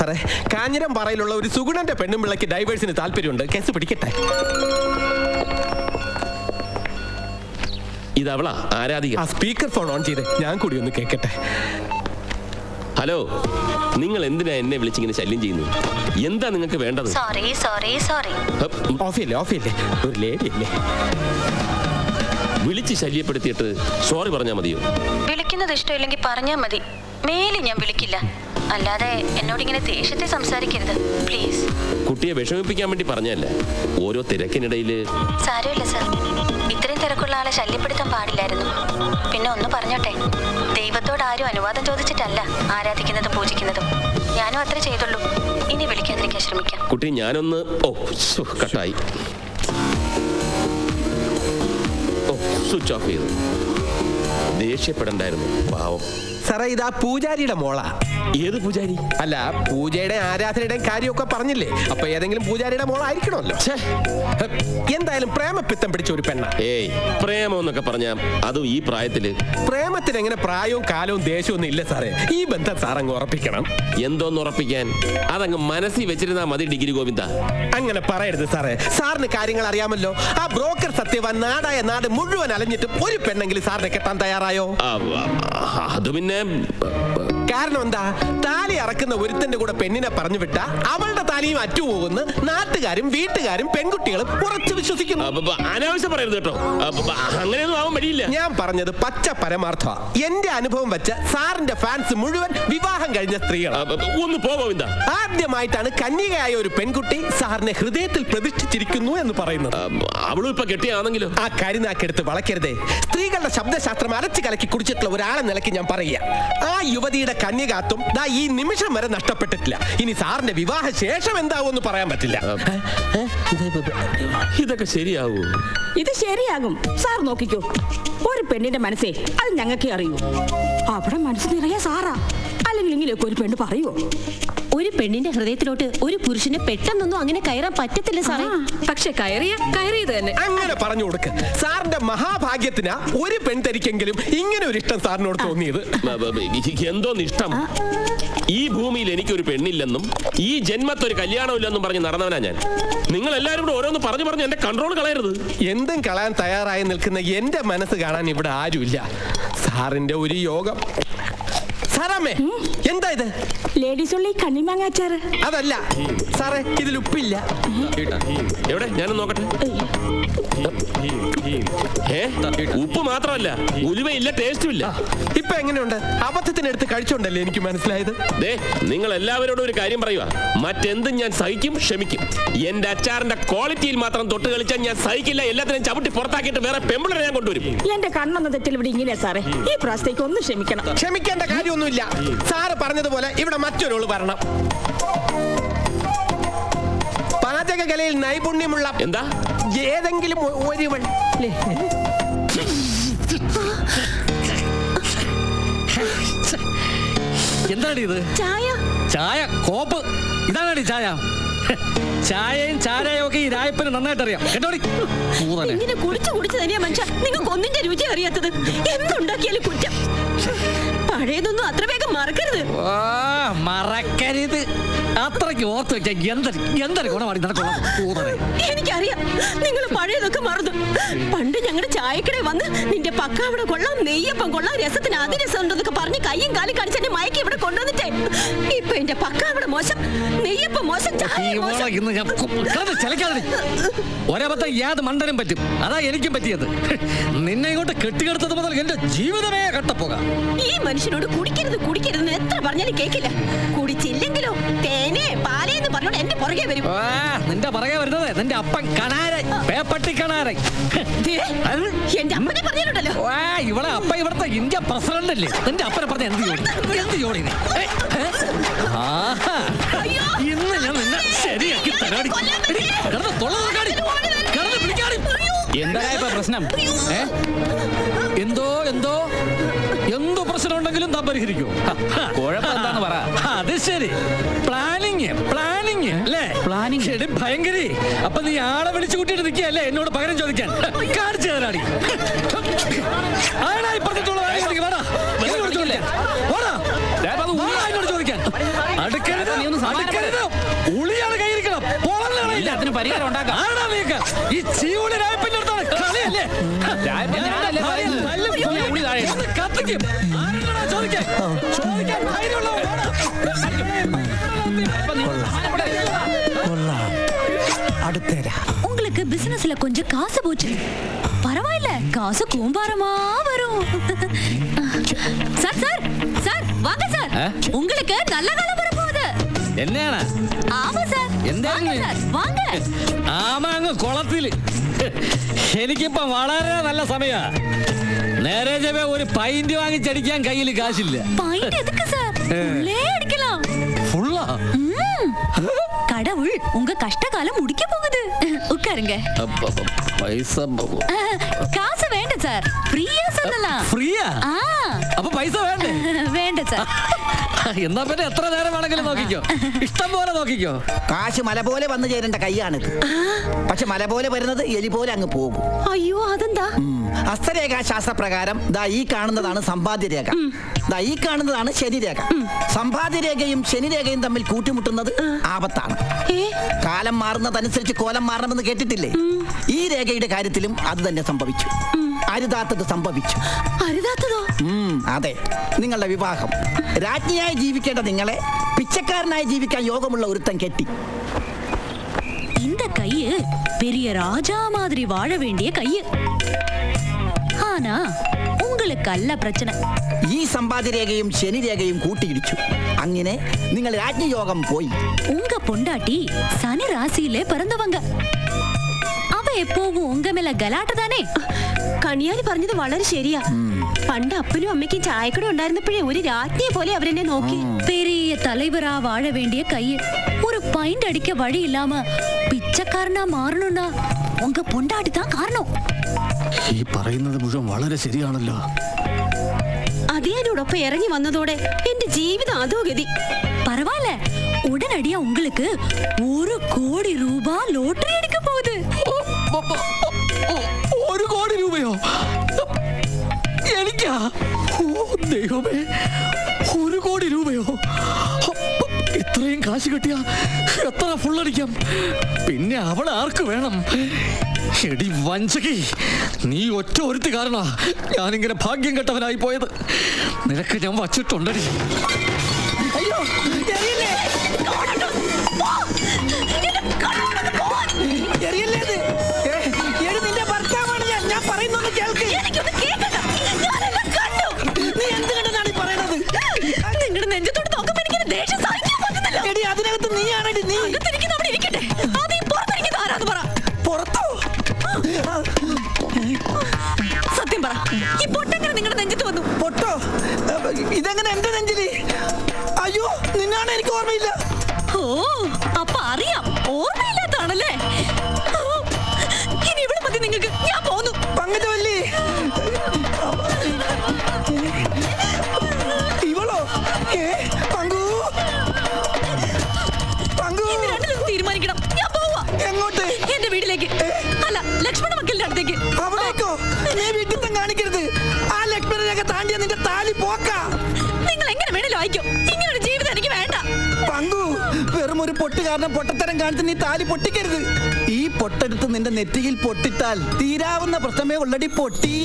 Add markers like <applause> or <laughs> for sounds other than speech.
സാറേ. കാഞ്ഞിരം പറയിലുള്ള ഒരു സുഗുണന്റെ പെണ്ണും പിള്ളയ്ക്ക് ഡൈവേഴ്സിന് താല്പര്യമുണ്ട്. കേസ് പിടിക്കട്ടെ. ഇതവളാ ആരാധിക? ആ സ്പീക്കർ ഫോൺ ഓൺ ചെയ്ത്. ഞാൻ കൂടി ഒന്ന് കേൾക്കട്ടെ ഹലോ നിങ്ങൾ എന്തിനാ എന്നെ വിളിച്ചിങ്ങനെ ശല്യം ചെയ്യുന്നു എന്താ നിങ്ങൾക്ക് വേണ്ടത്? സോറി സോറി സോറി ഓഫിയല്ലേ ഓഫിയല്ലേ? ഒരു ലേഡി അല്ലേ വിളിച്ച് ശല്യപ്പെടുത്തിയിട്ട് സോറി പറഞ്ഞാൽ മതിയോ? വിളിക്കുന്നത് ഇഷ്ടമില്ലെങ്കിൽ പറഞ്ഞാൽ മതി. മേലെ ഞാൻ വിളിക്കില്ല. അല്ലാതെ എന്നോട് ഇങ്ങനെ ദേഷ്യത്തെ സംസാരിക്കരുത്. പ്ലീസ് കുട്ടിയെ വിഷമിപ്പിക്കാൻ വേണ്ടി പറഞ്ഞല്ലേ ഓരോ തിരക്കിനിടയിൽ സാരമില്ല സർ. ഇത്രയും തിരക്കുള്ള ആളെ ശല്യപ്പെടുത്താൻ പാടില്ലായിരുന്നു. പിന്നെ ഒന്ന് പറഞ്ഞോട്ടെ. ദൈവത്തോട് ആരും അനുവാദം ചോദിച്ചിട്ടല്ല ആരാധിക്കുന്നതും പൂജിക്കുന്നതും. ഞാനും അത്ര ചെയ്തുള്ളൂ. ഇനി വിളിക്കാതിരിക്കാൻ ശ്രമിക്കാം. കുട്ടി ഞാനൊന്ന് ഓ കട്ടായി. ഓ സ്വിച്ച് ഓഫ് ചെയ്തു. ദേഷ്യപ്പെടണ്ടായിരുന്നു പാവം. സാറേ ഇതാ പൂജാരിയുടെ മോളാ. ഏത് പൂജാരി? അല്ല പൂജയുടെ ആരാധനയുടെയും കാര്യമൊക്കെ പറഞ്ഞില്ലേ? അപ്പൊ ഏതെങ്കിലും പൂജാരിയുടെ മോളായിരിക്കണമല്ലോ. എന്തായാലും പ്രേമപിത്തം പിടിച്ച ഒരു പെണ്ണ. ഏയ് പ്രേമം എന്നൊക്കെ പറഞ്ഞ അതും ഈ പ്രായത്തിൽ പ്രേമത്തിന് എങ്ങനെ പ്രായവും കാലവും ദേഷ്യവും ഒന്നും ഇല്ല സാറേ. ഈ ബന്ധം സാർ അങ്ങ് ഉറപ്പിക്കണം. എന്തോന്ന് ഉറപ്പിക്കാൻ? അതങ്ങ് മനസ്സിൽ വെച്ചിരുന്നാ മതി ഡിഗ്രി ഗോവിന്ദ. അങ്ങനെ പറയരുത് സാറേ. സാറിന് കാര്യങ്ങൾ അറിയാമല്ലോ. ആ ബ്രോക്കർ സത്യവാൻ നാടായ നാട് മുഴുവൻ അലഞ്ഞിട്ട് ഒരു പെണ്ണെങ്കിലും സാറിനെ കെട്ടാൻ തയ്യാറായോ? ആ, ആ, അത് പിന്നെ കാരണം എന്താ? താലി അറക്കുന്ന ഒരുത്തന്റെ കൂടെ പെണ്ണിനെ പറഞ്ഞു വിട്ട അവളുടെ താലിയും അറ്റുപോകുന്നു നാട്ടുകാരും വീട്ടുകാരും പെൺകുട്ടികളും ഉറച്ചു വിശ്വസിക്കുന്നു. അനാവശ്യം പറയരുത് കേട്ടോ. അങ്ങനെയൊന്നും ആവാൻ വഴിയില്ല. ഞാൻ പറഞ്ഞത് പച്ച പരമാർത്ഥ എന്റെ അനുഭവം വെച്ച സാറിന്റെ ഫാൻസ് മുഴുവൻ വിവാഹം കഴിഞ്ഞ സ്ത്രീകൾ ഒന്ന് പോ ഗോവിന്ദ ആദ്യമായിട്ടാണ് കന്യകയായ ഒരു പെൺകുട്ടി സാറിനെ ഹൃദയത്തിൽ പ്രതിഷ്ഠിച്ചിരിക്കുന്നു എന്ന് പറയുന്നത്. അവളും ഇപ്പൊ കെട്ടിയാണെങ്കിലോ? ആ കരിനാക്കെടുത്ത് വളക്കരുതേ സ്ത്രീകളുടെ ശബ്ദശാസ്ത്രം അരച്ചു കലക്കി കുടിച്ചിട്ടുള്ള ഒരാളെ നിലയ്ക്ക് ഞാൻ പറയുക. ആ യുവതിയുടെ കന്യകാത്വം ദാ ഈ നിമിഷം വരെ നഷ്ടപ്പെട്ടിട്ടില്ല. ഇനി സാറിന്റെ വിവാഹ ശേഷം എന്താവുമെന്ന് പറയാൻ പറ്റില്ല. ഇതൊക്കെ ശരിയാവൂ? ഇത് ശരിയാകും. സാർ നോക്കിക്കോ. ഒരു പെണ്ണിന്റെ മനസ്സേ അത് ഞങ്ങൾക്കേ അറിയൂ. അവിടെ മനസ്സ് നിറയെ സാറാ. അല്ലെങ്കിൽ ഇങ്ങനെയൊക്കെ ഒരു പെണ്ണ് പറയുവോ? ഒരു പെണ്ണിന്റെ ഹൃദയത്തിലോട്ട് ഒരു പുരുഷന് പെട്ടെന്നൊന്നും അങ്ങനെ കയറാൻ പറ്റത്തില്ല സാറേ. പക്ഷെ കയറിയ കയറിയത് തന്നെ. അങ്ങനെ പറഞ്ഞു കൊടുക്ക. സാറിന്റെ മഹാഭാഗ്യത്തിനാ ഒരു പെൺതരിക്കെങ്കിലും ഇങ്ങനെ ഒരു ഇഷ്ടം സാറിനോട് തോന്നിയത്. എന്തോ ഇഷ്ടം ഈ ഭൂമിയിൽ എനിക്കൊരു പെണ്ണില്ലെന്നും ഈ ജന്മത്തൊരു കല്യാണമില്ലെന്നും പറഞ്ഞ് നടന്നവനാ ഞാൻ. നിങ്ങൾ എല്ലാവരും കൂടെ ഓരോന്ന് പറഞ്ഞു പറഞ്ഞു എന്റെ കൺട്രോൾ കളയരുത്. എന്തും കളയാൻ തയ്യാറായി നിൽക്കുന്ന എന്റെ മനസ്സ് കാണാൻ ഇവിടെ ആരുമില്ല. സാറിന്റെ ഒരു യോഗം. സാറാമ്മേ എന്താ ഇത്? ലേഡീസ് ഉള്ളി ഈ കണ്ണിമാങ്ങാച്ചാറ് അതല്ല സാറേ ഇതിൽ ഉപ്പില്ല. എവിടെ? ഞാനൊന്ന് നോക്കട്ടെ. ഏ? ഉപ്പ് മാത്രമല്ല ഉലുവയില്ല ടേസ്റ്റും ഇല്ല. ഇപ്പൊ എങ്ങനെയുണ്ട്? അബദ്ധത്തിനെടുത്ത് കഴിച്ചോണ്ടല്ലേ എനിക്ക് മനസ്സിലായത്? ദേ നിങ്ങൾ എല്ലാവരോടും ഒരു കാര്യം പറയുക മറ്റെന്തും ഞാൻ സഹിക്കും ക്ഷമിക്കും. എന്റെ അച്ചാറിന്റെ ക്വാളിറ്റിയിൽ മാത്രം തൊട്ട് കളിച്ചാൽ ഞാൻ സഹിക്കില്ല എല്ലാത്തിനും ചവിട്ടി പുറത്താക്കിയിട്ട് വേറെ പെമ്പിളെ ഞാൻ കൊണ്ടുവരും. എന്റെ കണ്ണെന്ന തെറ്റിൽ ഇവിടെ ഇങ്ങനെ സാറേ. ഈ പ്രാവശ്യത്തേക്ക് ഒന്ന് ക്ഷമിക്കണം. ക്ഷമിക്കേണ്ട കാര്യമൊന്നുമില്ല. സാറ് പറഞ്ഞതുപോലെ ഇവിടെ മറ്റൊരാൾ വരണം. കലയിൽ നൈപുണ്യമുള്ള എന്താ? ഏതെങ്കിലും ഒരുവൻ എന്താണ് ഇത്? ചായ. ചായ? കോപ്പ്. ഇതാണടി ചായ. ചായയും ചാരയും ഒക്കെ ഈ രായപ്പന് നന്നായിട്ട് അറിയാം കേട്ടോടി? പൂതനെ. ഇങ്ങനെ കുടിച്ചു കുടിച്ചു തന്നെയാ മനുഷ്യ നിങ്ങൾക്ക് ഒന്നിന്റെ രുചി അറിയാത്തത് എന്തുണ്ടാക്കിയാലും കുറ്റം. പഴയതൊന്നും അത്ര വേഗം മറക്കരുത്. ആ, മറക്കരുത്. അത്രയ്ക്ക് ഓർത്ത് വെച്ചാൽ എന്തൊരു എന്തൊരു ഗുണമാണ് നിനക്കുള്ള പൂതനെ? എനിക്കറിയാം. നിങ്ങൾ പഴയതൊക്കെ മറന്നു. പണ്ട് ഞങ്ങളുടെ ചായക്കടയിൽ വന്ന് നിന്റെ പക്കാവിടെ കൊള്ളാം നെയ്യപ്പം കൊള്ളാം രസത്തിന് അതിരസം ഉണ്ടെന്നൊക്കെ പറഞ്ഞ് കയ്യും കാലും കടിച്ച് എന്നെ മയക്കി ഇവിടെ കൊണ്ടുവന്നിട്ടേ. ഇപ്പൊ എന്റെ പക്കാവിടെ മോശം നെയ്യപ്പം മോശം ചായ മോശം. ഇന്ന് ഞാൻ ചലിക്കാതെ ഒരബദ്ധം ഏത് മണ്ടനും പറ്റും. അതാ എനിക്കും പറ്റിയത്. നിന്നെ ഇങ്ങോട്ട് കെട്ടിക്കെടുത്തത് മുതൽ എന്റെ ജീവിതമേ കട്ടപ്പോക. ഈ മനുഷ്യനോട് കുടിക്കരുത് കുടിക്കരുതെന്ന് എത്ര പറഞ്ഞാലും കേക്കില്ല. കുടിച്ചില്ലെങ്കിലോ പാലേന്ന് പറഞ്ഞോണ്ട് എന്റെ പുറകെ വരും. ആ, നിന്റെ പറകെ വരുന്നത് നിന്റെ അപ്പൻ കണാരൻ പേപ്പട്ടി കണാരൻ. ദേ, എന്റെ അമ്മനെ പറഞ്ഞിട്ടുണ്ടല്ലോ. വാ, ഇവളെ അപ്പ ഇവിടുത്തെ ഇന്ത്യ പ്രസിഡന്റ് അല്ലേ? നിന്റെ അപ്പനെ പറഞ്ഞ എന്ത് ജോലി? എന്ത് ജോലി നീ? ഏ, ഏ? ആഹാ. ഇന്ന് ഞാൻ നിന്നെ ശരിയാക്കി തരാടി. എടി, കിടന്ന് തൊള്ള തുറക്കാടി. കിടന്ന് പിടിക്കാടി. എന്താ ഇപ്പൊ പ്രശ്നം? ഏ? എന്തോ എന്തോ? ഉണ്ടെങ്കിലും താൻ പരിഹരിക്കോ കുഴപ്പമെന്താന്ന് പറ. അത് ശരി. പ്ലാനിങ് പ്ലാനിങ് അല്ലേ? പ്ലാനിങ്. ശരി ഭയങ്കരി. അപ്പൊ നീ ആളെ വിളിച്ചു കൂട്ടിയിട്ട് നിൽക്കുകയല്ലേ എന്നോട് പകരം ചോദിക്കാൻ. കാണിച്ചു തരാടി. വാടാ. എന്നോട് ചോദിക്കാൻ. വാടാ. വാടാ, എന്നോട് ചോദിക്കാൻ. അടുക്കരുത് അടുക്കരുത്. ഉളിയാണ് കയ്യിരിക്കണം. എല്ലാത്തിനും പരിഹാരം ഉണ്ടാക്കാം. ആടാ നീക്ക്. ഈ രായപ്പിന്റെ ഒന്ന് കത്തിക്കും ആരോടാ ചോദിക്കാൻ ചോദിക്കാൻ ധൈര്യമുള്ളവൻ വാടാ. അപ്പൊ നീ ഒന്ന് സമാധാനപ്പെട്. உங்களுக்கு பிசினஸ்ல கொஞ்சம் காசு போச்சு பரவாயில்ல காசு கூம்பாரமா வரும் சார் சார் சார் வாங்க சார் ஆ? உங்களுக்கு நல்ல காலம் வரப்போகுது എന്നെയാണ് ஆமா சார் എന്തായിരുന്നു? வாங்க சார் வாங்க ആമ അങ്ങ് കുളത്തില് എനിക്കിപ്പം വളരെ നല്ല സമയാ നേരെ ചെവേ ഒരു പൈന്റ് വാങ്ങിച്ചടിക്കാൻ കയ്യിൽ കാശില്ല பாயிண்ட் எதுக்கு சார் உள்ளே அடிக்கலாம் ഫുള്ളാ ம். கடவுள் உங்க கஷ்ட காலம் முடிக்க போகுது உட்காருங்க പൈസ அஹ், காசு வேண்டாம் சார் ஃப்ரீயா சொல்லலாம் ഫ്രീയാ ஆ അപ്പൊ പൈസ വേണ്ടേ <laughs> வேண்டாம் சார் എന്നാ പിന്നെ എത്ര നേരം വേണമെങ്കിലും നോക്കിക്കോ. ഇഷ്ടം പോലെ നോക്കിക്കോ. കാശ് മല പോലെ വന്നു ചേരേണ്ട കൈയാണിത് പക്ഷെ മല പോലെ വരുന്നത് എലി പോലെ അങ്ങ് പോകും. അയ്യോ അതെന്താ? ഉം. ശാസ്ത്ര ശാസ്ത്രപ്രകാരം ദാ ഈ കാണുന്നതാണ് സമ്പാദ്യരേഖ. ദാ ഈ കാണുന്നതാണ് ശനിരേഖ. സമ്പാദ്യരേഖയും ശനിരേഖയും തമ്മിൽ കൂട്ടിമുട്ടുന്നത് ആപത്താണ്. കാലം മാറുന്നതനുസരിച്ച് കോലം മാറണമെന്ന് കേട്ടിട്ടില്ലേ? ഈ രേഖയുടെ കാര്യത്തിലും അത് തന്നെ സംഭവിച്ചു. അരുതാത്തത് സംഭവിച്ചു അരുതാത്തതോ ഉം, അതെ നിങ്ങളുടെ വിവാഹം രാജ്ഞിയായി ജീവിക്കേണ്ട നിങ്ങളെ പിച്ചക്കാരനായി ജീവിക്കാൻ യോഗമുള്ള ഒരുത്തൻ കെട്ടി இந்த கையு பெரிய ராஜா மாதிரி வாழ வேண்டிய கையு ஆனா உங்களுக்கு அல்ல பிரச்சனை ഈ സമ്പാദ്യരേഖയും ശനിരേഖയും കൂട്ടിയിടിച്ചു അങ്ങനെ നിങ്ങൾ രാജ്ഞിയോഗം പോയി உங்க பொண்டாட்டி சனி ராசியிலே பிறந்தவங்க அவ எப்போவும் உங்க மேல கலாட்ட தானே കണിയാലി പറഞ്ഞത് വളരെ ശരിയാ പണ്ട് അപ്പനും അമ്മയ്ക്കും ചായക്കട ഉണ്ടായിരുന്നപ്പോഴേ ഒരു രാജ്ഞിയെ പോലെ അവരെന്നെ നോക്കി பெரிய தலைவரா வாழ வேண்டிய கையு ஒரு பைண்ட் அடிக்க வழி இல்லாம பிச்சைக்காரனா மாறணும்னா உங்க பொண்டாட்டி தான் காரணம் ഈ പറയുന്നത് മുഴുവൻ വളരെ ശരിയാണല്ലോ അതിയാനോടൊപ്പം ഇറങ്ങി വന്നതോടെ എന്റെ ജീവിതം അധോഗതി பரவாயில்ல உடனடியா உங்களுக்கு ஒரு கோடி ரூபாய் லோட்டரி அடிக்க போகுது ഒരു കോടി രൂപയോ? എനിക്കാ? ദൈവമേ. ഒരു കോടി രൂപയോ? ഇത്രയും കാശ് കിട്ടിയ എത്ര ഫുള്ളടിക്കാം പിന്നെ അവൾ ആർക്ക് വേണം? എടി വഞ്ചകി നീ ഒറ്റ ഒരുത്തി കാരണ ഞാനിങ്ങനെ ഭാഗ്യം കെട്ടവനായി പോയത്. നിനക്ക് ഞാൻ വച്ചിട്ടുണ്ടടി. കാരണം പൊട്ടത്തരം കാണിച്ച് നീ താലി പൊട്ടിക്കരുത്. ഈ പൊട്ടെടുത്ത് നിന്റെ നെറ്റിയിൽ പൊട്ടിട്ടാൽ തീരാവുന്ന പ്രശ്നമേ ഉള്ളടി പൊട്ടി.